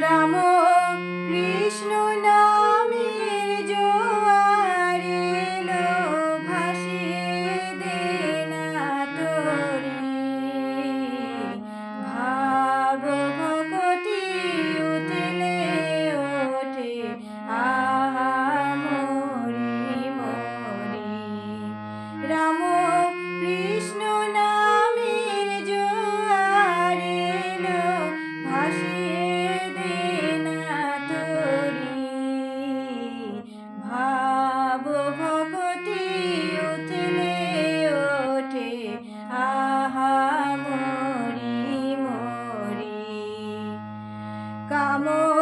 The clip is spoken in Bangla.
Ramo Krishna ভক্তি উঠলে ওঠে। আহা মরি মরি কামড়